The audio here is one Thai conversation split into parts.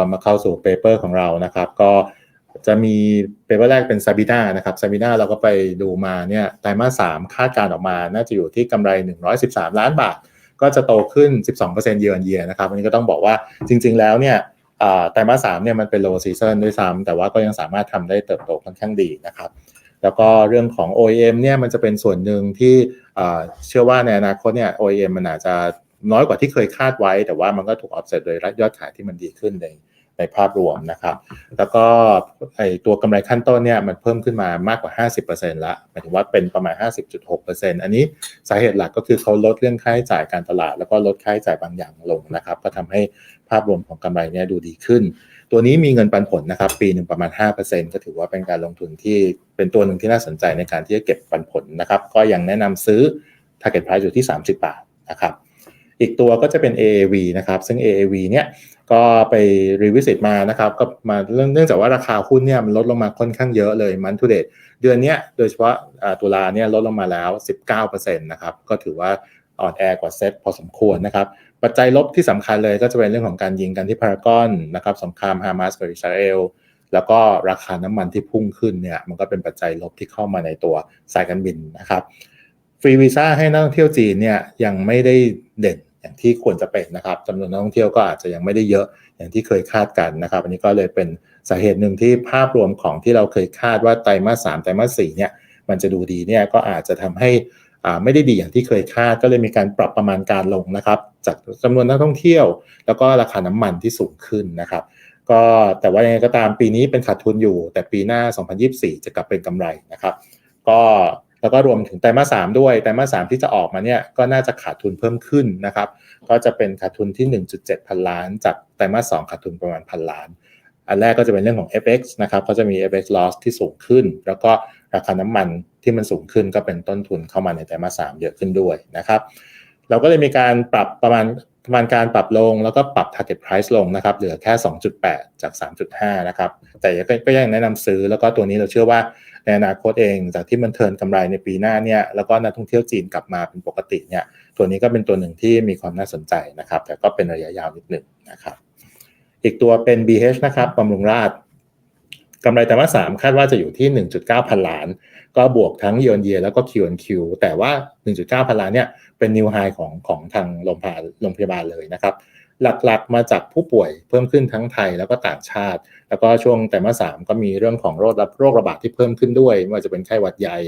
ก็มาเข้าสู่เปเปอร์ของเรานะครับ ก็จะมีเปเปอร์แรกเป็นซาบิน่านะครับซาบิน่าเราก็ไปดูมาเนี่ยไตรมาสสามคาดการออกมา น่าจะอยู่ที่กำไร 113 ล้านบาท ก็จะโตขึ้น 12%เยือนเยียนะครับอันนี้ก็ต้องบอกว่าจริง ๆ แล้วเนี่ยไตรมาสสามเนี่ยมันเป็น low season ด้วยซ้ำแต่ว่าก็ยังสามารถทำได้เติบโตค่อนข้างดีนะครับแล้วก็เรื่องของ OEM เนี่ยมันจะเป็นส่วนหนึ่งที่เชื่อว่าในอนาคตเนี่ย OEM มันอาจจะน้อยกว่าที่เคยคาดไว้ แต่ว่ามันก็ถูก offset โดยยอดขายที่มันดีขึ้นใน ในภาพรวมนะครับ แล้วก็ไอตัวกำไรขั้นต้นเนี่ยมันเพิ่มขึ้นมามากกว่า 50%ละหมายถึงว่าเป็นประมาณ 50.6%อันนี้สาเหตุหลักก็คือเขาลดเรื่องค่าใช้จ่ายการตลาด แล้วก็ลดค่าใช้จ่ายบางอย่างลงนะครับ ก็ทำให้ภาพรวมของกำไรเนี่ยดูดีขึ้น ตัวนี้มีเงินปันผลนะครับปีหนึ่งประมาณ 5%ก็ถือว่าเป็นการลงทุนที่เป็นตัวหนึ่งที่น่าสนใจในการที่จะเก็บปันผลนะครับก็ยังแนะนำซื้อ target price อยู่ที่ 30 บาทนะครับอีกตัวก็จะเป็น AAV นะครับ ซึ่ง AAV เนี่ย ก็ไปรีวิสิตมานะครับก็มาเรื่องเนื่องจากว่าราคาหุ้นเนี่ยมันลดลงมาค่อนข้างเยอะเลยมันทูเดตเดือนนี้โดยเฉพาะตุลาเนี่ยลดลงมาแล้ว 19%นะครับก็ถือว่าอ่อนแอกว่าเซ็ตพอสมควรนะครับปัจจัยลบที่สำคัญเลยก็จะเป็นเรื่องของการยิงกันที่พารากอนนะครับสงครามฮามาสกับอิสราเอลแล้วก็ราคาน้ำมันที่พุ่งขึ้นเนี่ยมันก็เป็นปัจจัยลบที่เข้ามาในตัวสายการบินนะครับฟรีวีซ่าให้นักท่องเที่ยวจีนเนี่ยยังไม่ได้เด่น อย่างที่ควรจะเป็นนะครับจำนวนนักท่องเที่ยวก็อาจจะยังไม่ได้เยอะอย่างที่เคยคาดกันนะครับ อันนี้ก็เลยเป็นสาเหตุหนึ่งที่ภาพรวมของที่เราเคยคาดว่าไตรมาสสามไตรมาสสี่เนี่ยมันจะดูดีเนี่ยก็อาจจะทำให้ไม่ได้ดีอย่างที่เคยคาดก็เลยมีการปรับประมาณการลงนะครับ จากจำนวนนักท่องเที่ยว แล้วก็ราคาน้ำมันที่สูงขึ้นนะครับ ก็แต่ว่ายังไงก็ตามปีนี้เป็นขาดทุนอยู่ แต่ปีหน้า 2024 จะกลับเป็นกำไรนะครับ ก็ แล้วก็รวมถึงไตรมาสสามด้วยไตรมาสสามที่จะออกมาเนี่ยก็น่าจะขาดทุนเพิ่มขึ้นนะครับ ก็จะเป็นขาดทุนที่ 1.7 พันล้าน จากไตรมาสสองขาดทุนประมาณพันล้าน อันแรกก็จะเป็นเรื่องของ FX นะครับเขาจะมี FX loss ที่สูงขึ้น แล้วก็ราคาน้ำมันที่มันสูงขึ้นก็เป็นต้นทุนเข้ามาในไตรมาสสามเยอะขึ้นด้วยนะครับเราก็เลยมีการปรับประมาณประมาณการปรับลงแล้วก็ปรับ target price ลงนะครับเหลือแค่ 2.8 จาก 3.5 นะครับแต่ก็ยังแนะนำซื้อแล้วก็ตัวนี้เราเชื่อว่า ในอนาคตเองจากที่มันเทินกำไรในปีหน้าเนี่ยแล้วก็นักท่องเที่ยวจีนกลับมาเป็นปกติเนี่ยตัวนี้ก็เป็นตัวหนึ่งที่มีความน่าสนใจนะครับ แต่ก็เป็นระยะยาวนิดหนึ่งนะครับ อีกตัวเป็น BH นะครับบำรุงราชกำไรแต่ว่าสามคาดว่าจะอยู่ที่ 1.9 พันล้าน ก็บวกทั้ง year on year แล้วก็ Q on Q แต่ว่า 1.9 พันล้านเนี่ยเป็นนิวไฮของของทางโรงพยาบาลโรงพยาบาลเลยนะครับ หลักๆ มาจากผู้ป่วยเพิ่มขึ้นทั้งไทยแล้วก็ต่างชาติ แล้วก็ช่วงแต่มาสามก็มีเรื่องของโรคโรคระบาดที่เพิ่มขึ้นด้วยไม่ว่าจะเป็นไข้หวัดใหญ่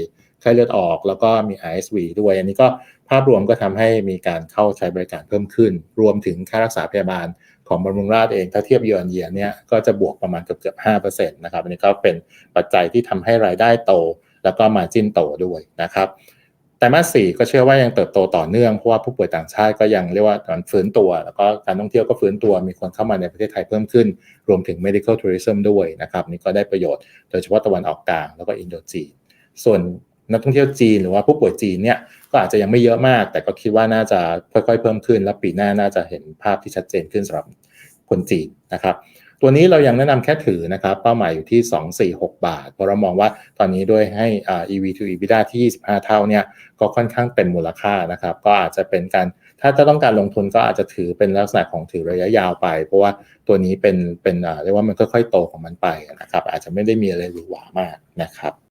ไข้เลือดออก แล้วก็มี ISV ด้วย อันนี้ก็ภาพรวมก็ทำให้มีการเข้าใช้บริการเพิ่มขึ้น รวมถึงค่ารักษาพยาบาลของบำรุงราชเองถ้าเทียบเยือนเยียเนี่ยก็จะบวกประมาณเกือบเกือบห้าเปอร์เซ็นต์นะครับอันนี้ก็เป็นปัจจัยที่ทำให้รายได้โต แล้วก็มาจิ้นโตด้วยนะครับ แต่มาสสี่ก็เชื่อว่ายังเติบโตต่อเนื่องเพราะว่าผู้ป่วยต่างชาติก็ยังเรียกว่าการฟื้นตัว แล้วก็การท่องเที่ยวก็ฟื้นตัวมีคนเข้ามาในประเทศไทยเพิ่มขึ้น รวมถึง medical tourism ด้วยนะครับนี่ก็ได้ประโยชน์โดยเฉพาะตะวันออกกลางแล้วก็อินโดจีนส่วนนักท่องเที่ยวจีนหรือว่าผู้ป่วยจีนเนี่ยก็อาจจะยังไม่เยอะมาก แต่ก็คิดว่าน่าจะค่อยๆเพิ่มขึ้น และปีหน้าน่าจะเห็นภาพที่ชัดเจนขึ้นสำหรับคนจีนนะครับ ตัวนี้เรายังแนะนำแค่ถือนะครับ เป้าหมายอยู่ที่ 246 บาท เพราะเรามองว่าตอนนี้ด้วยให้ EV to EBITDA ที่ 25 เท่าเนี่ยก็ค่อนข้างเต็มมูลค่านะครับ ก็อาจจะเป็นการถ้าจะต้องการลงทุนก็อาจจะถือเป็นลักษณะของถือระยะยาวไป เพราะว่าตัวนี้เป็นเป็นเรียกว่ามันค่อยๆโตของมันไปนะครับ อาจจะไม่ได้มีอะไรหรูหรามากนะครับ